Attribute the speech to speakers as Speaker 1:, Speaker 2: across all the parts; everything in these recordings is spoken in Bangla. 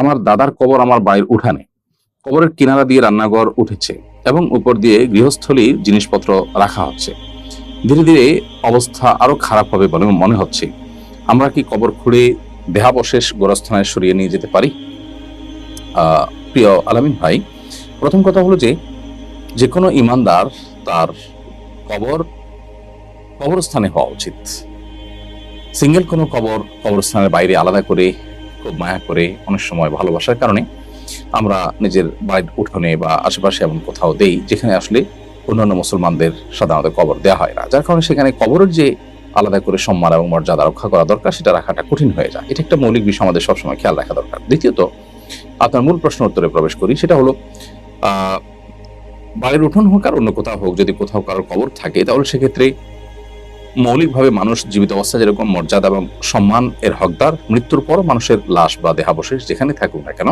Speaker 1: আমার দাদার কবর আমার বাড়ির উঠানে। কবরের কিনারা দিয়ে রান্নাঘর উঠেছে এবং উপর দিয়ে গৃহস্থলীর জিনিসপত্র রাখা হচ্ছে। ধীরে ধীরে অবস্থা আরও খারাপ হবে বলে মনে হচ্ছে। আমরা কি কবর খুঁড়ে দেহাবশেষ গোরস্থানে সরিয়ে নিয়ে যেতে পারি? প্রিয় আলামিন ভাই, প্রথম কথা হলো যে যে কোনো ইমানদার তার কবর কবরস্থানে হওয়া উচিত। সিঙ্গেল কোনো কবর কবরস্থানের বাইরে আলাদা করে খুব মায়া করে অনেক সময় ভালোবাসার কারণে আমরা নিজের বাড়ির উঠোনে বা আশেপাশে এমন কোথাও দেই যেখানে আসলে অন্যান্য মুসলমানদের সাধারণত কবর দেওয়া হয় না। যার কারণে সেখানে কবরের যে আলাদা করে সম্মান এবং মর্যাদা রক্ষা করা দরকার, সেটা রাখাটা কঠিন হয়ে যায়। এটা একটা মৌলিক বিষয় আমাদের সবসময় খেয়াল রাখা দরকার। দ্বিতীয়ত, আপনার মূল প্রশ্ন উত্তরে প্রবেশ করি, সেটা হলো বাড়ির উঠোন হোক আর অন্য কোথাও হোক, যদি কোথাও কারোর কবর থাকে, তাহলে সেক্ষেত্রে মৌলিকভাবে মানুষ জীবিত অবস্থায় যেরকম মর্যাদা এবং সম্মান এর হকদার, মৃত্যুর পর মানুষের লাশ বা দেহাবশেষ যেখানে থাকুক না কেন,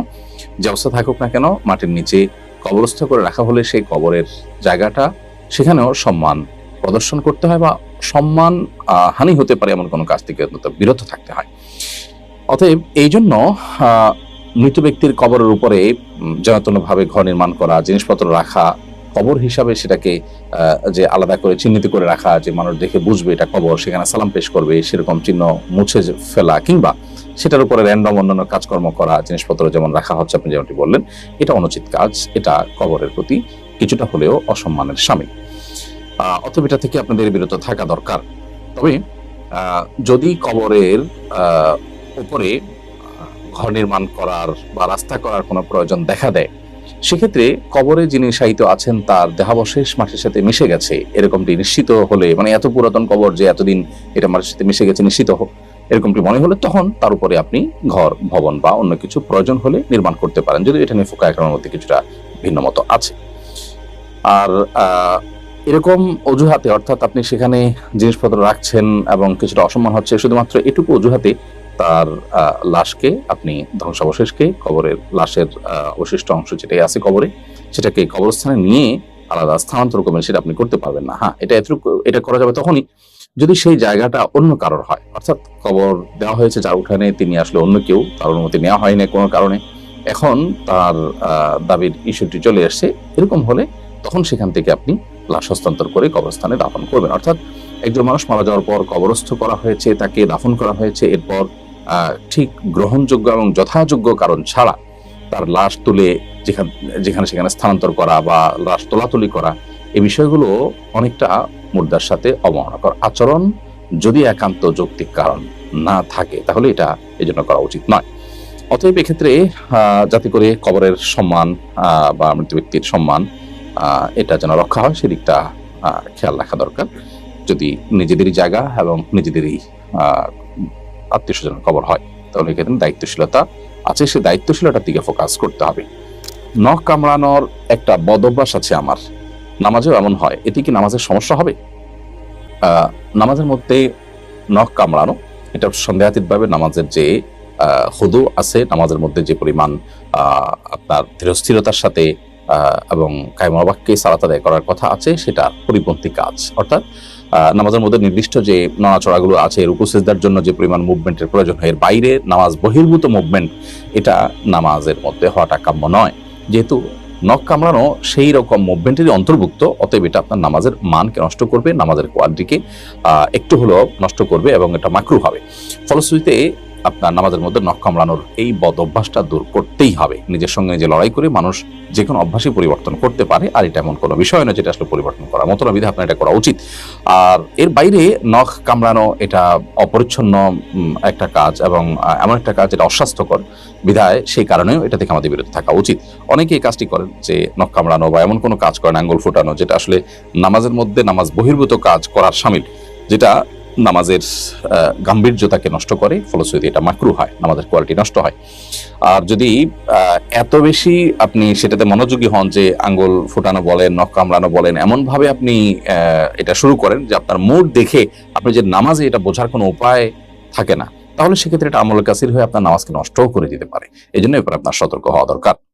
Speaker 1: যে অবস্থা থাকুক না কেন, মাটির নিচে কবরস্থ করে রাখা হলে সেই কবরের জায়গাটা সেখানেও সম্মান প্রদর্শন করতে হয় বা সম্মান হানি হতে পারে এমন কোনো কাজ থেকে বিরত থাকতে হয়। অতএব এই জন্য মৃত ব্যক্তির কবরের উপরে ভাবে ঘর নির্মাণ করা, জিনিসপত্র রাখা কবর হিসাবে সেটাকে যে আলাদা করে চিহ্নিত করে রাখা যে মানুষ দেখে বুঝবে এটা কবর সেখানে সালাম পেশ করবে সেরকম চিহ্ন মুছে ফেলা কিংবা সেটার উপরে র্যান্ডম অন্যান্য কাজকর্ম করা জিনিসপত্র যেমন রাখা হচ্ছে আপনি যেমনটি বললেন এটা অনুচিত কাজ এটা কবরের প্রতি কিছুটা হলেও অসম্মানের আহ, অতএব এটা থেকে আপনাদের বিরত থাকা দরকার। তবে যদি কবরের উপরে ঘর নির্মাণ করার বা রাস্তা করার কোনো প্রয়োজন দেখা দেয় সেক্ষেত্রে কবরে যিনি শায়িত আছেন, তার দেহাবশেষ মাটির সাথে মিশে গেছে। এরকমটি নিশ্চিত হলে মানে এত পুরাতন কবর যে এতদিন এটা মাটির সাথে মিশে গেছে, নিশ্চিত হোক এরকমটি মনে হলে তখন তার উপরে আপনি ঘর, ভবন বা অন্য কিছু প্রয়োজন হলে নির্মাণ করতে পারেন। যদি এটা নিয়ে ফোকা একরামের মধ্যে কিছুটা ভিন্ন মতো আছে। আর এরকম অজুহাতে অর্থাৎ আপনি সেখানে জিনিসপত্র রাখছেন এবং কিছুটা অসম্মান হচ্ছে, শুধুমাত্র এটুকু অজুহাতে তার লাশকে, আপনি ধ্বংসাবশেষকে, কবরের লাশের অবশিষ্ট অংশ যেটাই আছে কবরে, সেটাকে কবরস্থানে নিয়ে আলাদা স্থানান্তর করবেন, সেটা আপনি করতে পারবেন না। হ্যাঁ এটা এতটুকু, এটা করা যাবে তখনই যদি সেই জায়গাটা অন্য কারোর হয়। অর্থাৎ কবর দেওয়া হয়েছে যার উঠানে তিনি আসলে অন্য কেউ, তার অনুমতি নেওয়া হয়নি কোনো কারণে। এখন তার দাবির ইস্যুটি চলে আসছে এরকম হলে তখন সেখান থেকে আপনি লাশ হস্তান্তর করে কবরস্থানে দাপন করবেন। অর্থাৎ একজন মানুষ মারা যাওয়ার পর কবরস্থ করা হয়েছে, তাকে দাফন করা হয়েছে। এরপর ঠিক গ্রহণযোগ্য এবং যথাযোগ্য কারণ ছাড়া তার লাশ তুলে যেখান, যেখানে সেখানে স্থানান্তর করা বা লাশ তোলাতুলি করা এই বিষয়গুলো অনেকটা মুদ্রার সাথে অবমাননাকর আচরণ। যদি একান্ত যৌক্তিক কারণ না থাকে, তাহলে এটা এই জন্য করা উচিত নয়। অতএব এক্ষেত্রে যাতে করে কবরের সম্মান বা মৃত ব্যক্তির সম্মান এটা যেন রক্ষা হয়, সেদিকটা খেয়াল রাখা দরকার। যদি নিজেদেরই জায়গা এবং নিজেদেরই আত্মীয় স্বজনের খবর হয়, তাহলে এক্ষেত্রে দায়িত্বশীলতা আছে। সে দায়িত্বশীলতার দিকে ফোকাস করতে হবে। নখ কামড়ানোর একটা বদ অভ্যাস আছে আমার। নামাজেও এমন হয়। এতে কি নামাজের সমস্যা হবে? নামাজের মধ্যে নখ কামড়ানো, এটা সন্দেহাতীতভাবে নামাজের যে হুদু আছে, নামাজের মধ্যে যে পরিমাণ আপনার ধীরস্থিরতার সাথে এবং কায়মবাক্যে সালাত করার কথা আছে সেটা পরিপন্থী কাজ। অর্থাৎ নামাজের মধ্যে নির্দিষ্ট যে নড়াচড়াগুলো আছে, রুকু, সেজদার জন্য যে পরিমাণ মুভমেন্টের প্রয়োজন হয়, এর বাইরে নামাজ বহির্ভূত মুভমেন্ট এটা নামাজের মধ্যে হওয়াটা কাম্য নয়। যেহেতু নখ কামড়ানো সেই রকম মুভমেন্টেরই অন্তর্ভুক্ত, অতএব এটা আপনার নামাজের মানকে নষ্ট করবে, নামাজের কোয়ালিটিকে একটু হলেও নষ্ট করবে এবং এটা মাকরু হবে। ফলশ্রুতিতে আপনার নামাজের মধ্যে নখ কামড়ানোর এই বদ অভ্যাসটা দূর করতেই হবে। নিজের সঙ্গে নিজে লড়াই করে মানুষ যে কোনো অভ্যাসই পরিবর্তন করতে পারে, আর এটা এমন কোনো বিষয় নয় যেটা আসলে পরিবর্তন করার মতো না বিধে আপনার এটা করা উচিত। আর এর বাইরে নখ কামড়ানো এটা অপরিচ্ছন্ন একটা কাজ এবং এমন একটা কাজ যেটা অস্বাস্থ্যকর বিধায় সেই কারণেও এটা থেকে আমাদের বিরত থাকা উচিত। অনেকে এই কাজটি করেন যে নখ কামড়ানো বা এমন কোনো কাজ করেন আঙ্গুল ফুটানো, যেটা আসলে নামাজের মধ্যে নামাজ বহির্ভূত কাজ করার সামিল, যেটা নামাজের গাম্ভীর্যতাকে নষ্ট করে ফলশ্রুতি এটা মাকরু হয়, নামাজের কোয়ালিটি নষ্ট হয়। আর যদি এত বেশি আপনি সেটাতে মনোযোগী হন যে আঙ্গুল ফুটানো বলেন, নখ কামড়ানো বলেন এমন ভাবে আপনি এটা শুরু করেন যে আপনার মুড দেখে আপনি যে নামাজে এটা বোঝার কোনো উপায় থাকে না, তাহলে সেক্ষেত্রে এটা আমল কাসির হয়ে আপনার নামাজকে নষ্টও করে দিতে পারে। এই জন্য এবার আপনার সতর্ক হওয়া দরকার।